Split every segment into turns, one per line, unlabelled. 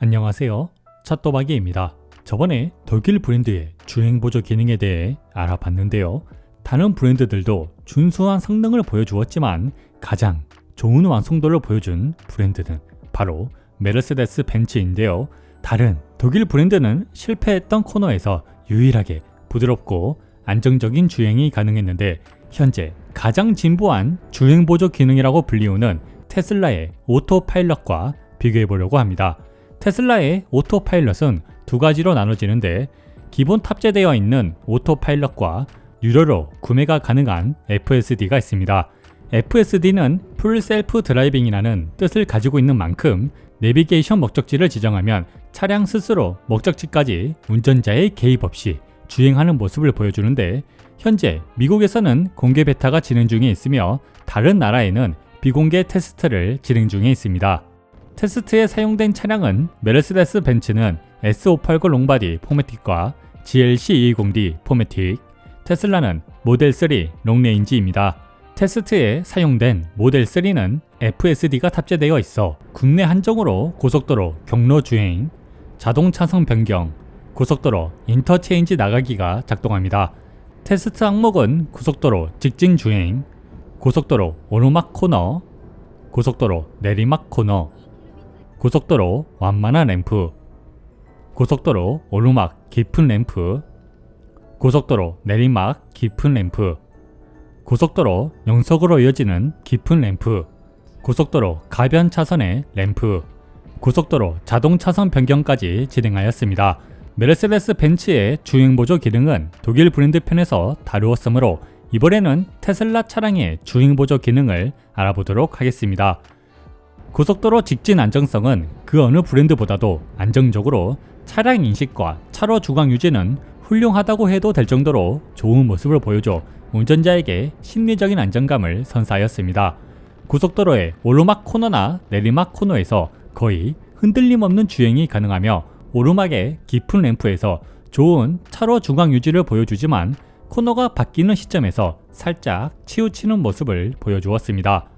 안녕하세요. 찻도박이입니다. 저번에 독일 브랜드의 주행 보조 기능에 대해 알아봤는데요. 다른 브랜드들도 준수한 성능을 보여주었지만 가장 좋은 완성도를 보여준 브랜드는 바로 메르세데스 벤츠인데요. 다른 독일 브랜드는 실패했던 코너에서 유일하게 부드럽고 안정적인 주행이 가능했는데 현재 가장 진보한 주행 보조 기능이라고 불리우는 테슬라의 오토파일럿과 비교해 보려고 합니다. 테슬라의 오토파일럿은 두 가지로 나눠지는데 기본 탑재되어 있는 오토파일럿과 유료로 구매가 가능한 FSD가 있습니다. FSD는 풀 셀프 드라이빙이라는 뜻을 가지고 있는 만큼 내비게이션 목적지를 지정하면 차량 스스로 목적지까지 운전자의 개입 없이 주행하는 모습을 보여주는데 현재 미국에서는 공개 베타가 진행 중에 있으며 다른 나라에는 비공개 테스트를 진행 중에 있습니다. 테스트에 사용된 차량은 메르세데스 벤츠는 S580 롱바디 포매틱과 GLC220D 포매틱, 테슬라는 모델 3 롱레인지입니다. 테스트에 사용된 모델 3는 FSD가 탑재되어 있어 국내 한정으로 고속도로 경로 주행, 자동 차선 변경, 고속도로 인터체인지 나가기가 작동합니다. 테스트 항목은 고속도로 직진 주행, 고속도로 오르막 코너, 고속도로 내리막 코너, 고속도로 완만한 램프, 고속도로 오르막 깊은 램프, 고속도로 내리막 깊은 램프, 고속도로 영석으로 이어지는 깊은 램프, 고속도로 가변 차선의 램프, 고속도로 자동 차선 변경까지 진행하였습니다. 메르세데스 벤츠의 주행 보조 기능은 독일 브랜드 편에서 다루었으므로 이번에는 테슬라 차량의 주행 보조 기능을 알아보도록 하겠습니다. 고속도로 직진 안정성은 그 어느 브랜드보다도 안정적으로 차량 인식과 차로 주강 유지는 훌륭하다고 해도 될 정도로 좋은 모습을 보여줘 운전자에게 심리적인 안정감을 선사하였습니다. 고속도로의 오르막 코너나 내리막 코너에서 거의 흔들림 없는 주행이 가능하며 오르막의 깊은 램프에서 좋은 차로 중앙 유지를 보여주지만 코너가 바뀌는 시점에서 살짝 치우치는 모습을 보여주었습니다.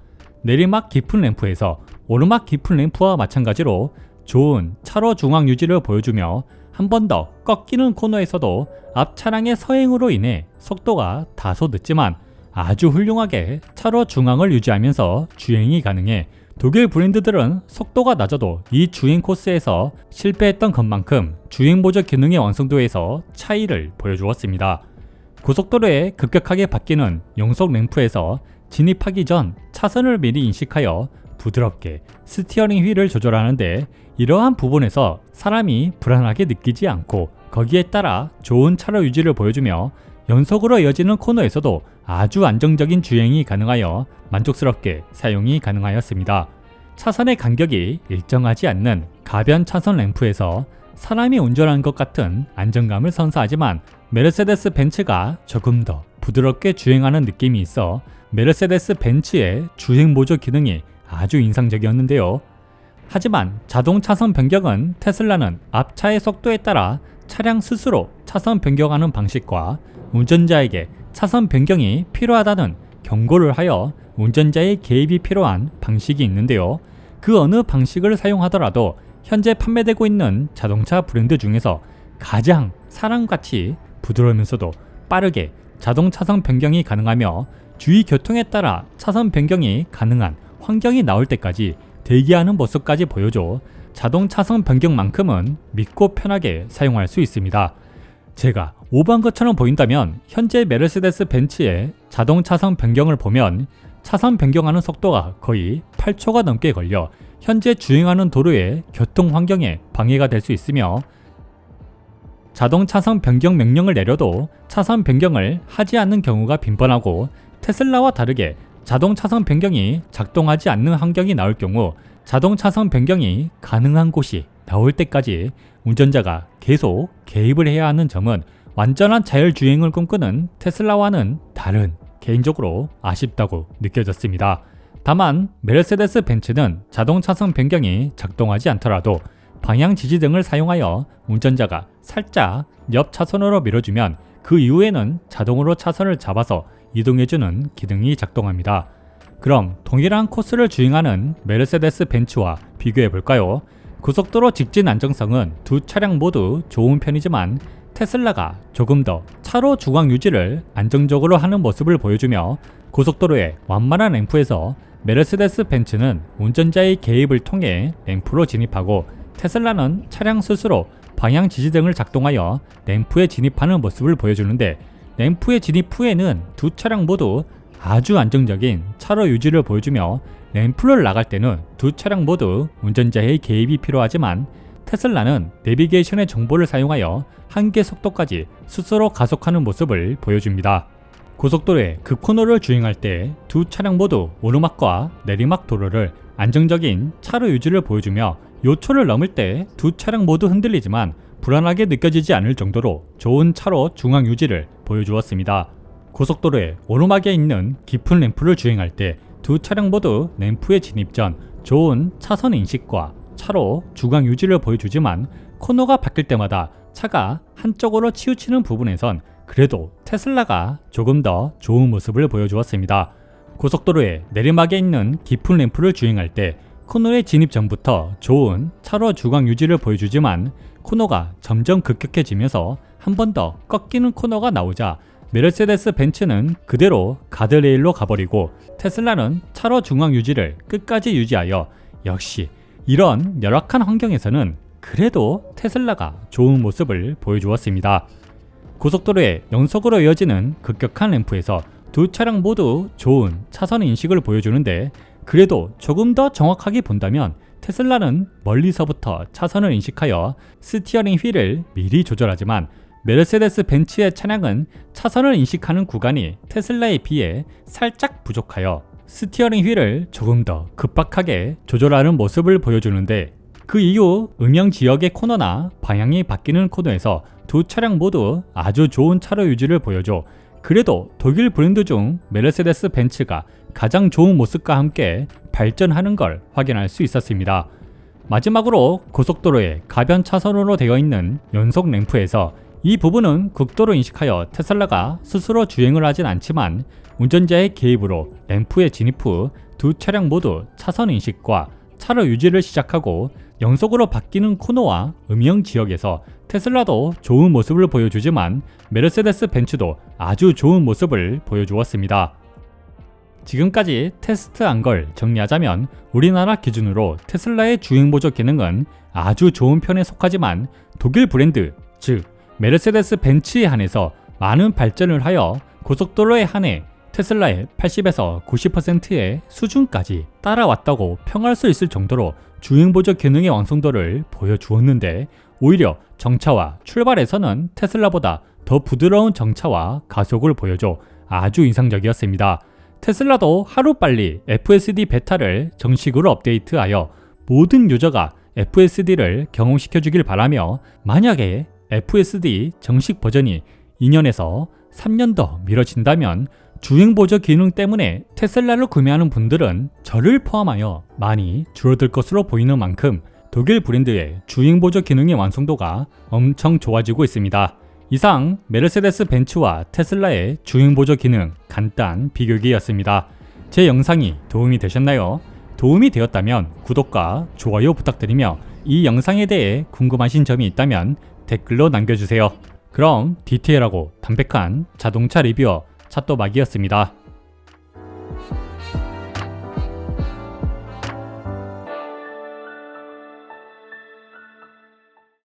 내리막 깊은 램프에서 오르막 깊은 램프와 마찬가지로 좋은 차로 중앙 유지를 보여주며 한 번 더 꺾이는 코너에서도 앞 차량의 서행으로 인해 속도가 다소 늦지만 아주 훌륭하게 차로 중앙을 유지하면서 주행이 가능해 독일 브랜드들은 속도가 낮아도 이 주행 코스에서 실패했던 것만큼 주행 보조 기능의 완성도에서 차이를 보여주었습니다. 고속도로에 급격하게 바뀌는 영속 램프에서 진입하기 전 차선을 미리 인식하여 부드럽게 스티어링 휠을 조절하는데 이러한 부분에서 사람이 불안하게 느끼지 않고 거기에 따라 좋은 차로 유지를 보여주며 연속으로 이어지는 코너에서도 아주 안정적인 주행이 가능하여 만족스럽게 사용이 가능하였습니다. 차선의 간격이 일정하지 않는 가변 차선 램프에서 사람이 운전하는 것 같은 안정감을 선사하지만 메르세데스 벤츠가 조금 더 부드럽게 주행하는 느낌이 있어 메르세데스 벤츠의 주행 보조 기능이 아주 인상적이었는데요. 하지만 자동 차선 변경은 테슬라는 앞차의 속도에 따라 차량 스스로 차선 변경하는 방식과 운전자에게 차선 변경이 필요하다는 경고를 하여 운전자의 개입이 필요한 방식이 있는데요. 그 어느 방식을 사용하더라도 현재 판매되고 있는 자동차 브랜드 중에서 가장 사람같이 부드러우면서도 빠르게 자동 차선 변경이 가능하며 주위 교통에 따라 차선 변경이 가능한 환경이 나올 때까지 대기하는 모습까지 보여줘 자동 차선 변경만큼은 믿고 편하게 사용할 수 있습니다. 제가 오버한 것처럼 보인다면 현재 메르세데스 벤츠의 자동 차선 변경을 보면 차선 변경하는 속도가 거의 8초가 넘게 걸려 현재 주행하는 도로의 교통 환경에 방해가 될 수 있으며 자동 차선 변경 명령을 내려도 차선 변경을 하지 않는 경우가 빈번하고 테슬라와 다르게 자동 차선 변경이 작동하지 않는 환경이 나올 경우 자동 차선 변경이 가능한 곳이 나올 때까지 운전자가 계속 개입을 해야 하는 점은 완전한 자율주행을 꿈꾸는 테슬라와는 다른 개인적으로 아쉽다고 느껴졌습니다. 다만 메르세데스 벤츠는 자동 차선 변경이 작동하지 않더라도 방향 지지 등을 사용하여 운전자가 살짝 옆 차선으로 밀어주면 그 이후에는 자동으로 차선을 잡아서 이동해주는 기능이 작동합니다. 그럼 동일한 코스를 주행하는 메르세데스 벤츠와 비교해 볼까요? 고속도로 직진 안정성은 두 차량 모두 좋은 편이지만 테슬라가 조금 더 차로 중앙 유지를 안정적으로 하는 모습을 보여주며 고속도로의 완만한 램프에서 메르세데스 벤츠는 운전자의 개입을 통해 램프로 진입하고 테슬라는 차량 스스로 방향 지지 등을 작동하여 램프에 진입하는 모습을 보여주는데 램프에 진입 후에는 두 차량 모두 아주 안정적인 차로 유지를 보여주며 램프를 나갈 때는 두 차량 모두 운전자의 개입이 필요하지만 테슬라는 내비게이션의 정보를 사용하여 한계 속도까지 스스로 가속하는 모습을 보여줍니다. 고속도로의 그 코너를 주행할 때 두 차량 모두 오르막과 내리막 도로를 안정적인 차로 유지를 보여주며 요초를 넘을 때 두 차량 모두 흔들리지만 불안하게 느껴지지 않을 정도로 좋은 차로 중앙 유지를 보여주었습니다. 고속도로의 오르막에 있는 깊은 램프를 주행할 때 두 차량 모두 램프에 진입 전 좋은 차선 인식과 차로 중앙 유지를 보여주지만 코너가 바뀔 때마다 차가 한쪽으로 치우치는 부분에선 그래도 테슬라가 조금 더 좋은 모습을 보여주었습니다. 고속도로의 내리막에 있는 깊은 램프를 주행할 때 코너에 진입 전부터 좋은 차로 중앙 유지를 보여주지만 코너가 점점 급격해지면서 한 번 더 꺾이는 코너가 나오자 메르세데스 벤츠는 그대로 가드레일로 가버리고 테슬라는 차로 중앙 유지를 끝까지 유지하여 역시 이런 열악한 환경에서는 그래도 테슬라가 좋은 모습을 보여주었습니다. 고속도로의 연속으로 이어지는 급격한 램프에서 두 차량 모두 좋은 차선 인식을 보여주는데 그래도 조금 더 정확하게 본다면 테슬라는 멀리서부터 차선을 인식하여 스티어링 휠을 미리 조절하지만 메르세데스 벤츠의 차량은 차선을 인식하는 구간이 테슬라에 비해 살짝 부족하여 스티어링 휠을 조금 더 급박하게 조절하는 모습을 보여주는데 그 이후 음영 지역의 코너나 방향이 바뀌는 코너에서 두 차량 모두 아주 좋은 차로 유지를 보여줘 그래도 독일 브랜드 중 메르세데스 벤츠가 가장 좋은 모습과 함께 발전하는 걸 확인할 수 있었습니다. 마지막으로 고속도로의 가변 차선으로 되어 있는 연속 램프에서 이 부분은 국도로 인식하여 테슬라가 스스로 주행을 하진 않지만 운전자의 개입으로 램프에 진입 후 두 차량 모두 차선 인식과 차로 유지를 시작하고 연속으로 바뀌는 코너와 음영 지역에서 테슬라도 좋은 모습을 보여주지만 메르세데스 벤츠도 아주 좋은 모습을 보여주었습니다. 지금까지 테스트 한 걸 정리하자면 우리나라 기준으로 테슬라의 주행 보조 기능은 아주 좋은 편에 속하지만 독일 브랜드, 즉 메르세데스 벤츠에 한해서 많은 발전을 하여 고속도로에 한해 테슬라의 80에서 90%의 수준까지 따라왔다고 평할 수 있을 정도로 주행 보조 기능의 완성도를 보여주었는데 오히려 정차와 출발에서는 테슬라보다 더 부드러운 정차와 가속을 보여줘 아주 인상적이었습니다. 테슬라도 하루빨리 FSD 베타를 정식으로 업데이트하여 모든 유저가 FSD를 경험시켜 주길 바라며 만약에 FSD 정식 버전이 2년에서 3년 더 미뤄진다면 주행보조 기능 때문에 테슬라를 구매하는 분들은 저를 포함하여 많이 줄어들 것으로 보이는 만큼 독일 브랜드의 주행보조 기능의 완성도가 엄청 좋아지고 있습니다. 이상 메르세데스 벤츠와 테슬라의 주행 보조 기능 간단 비교기였습니다. 제 영상이 도움이 되셨나요? 도움이 되었다면 구독과 좋아요 부탁드리며 이 영상에 대해 궁금하신 점이 있다면 댓글로 남겨주세요. 그럼 디테일하고 담백한 자동차 리뷰어 차또박이었습니다.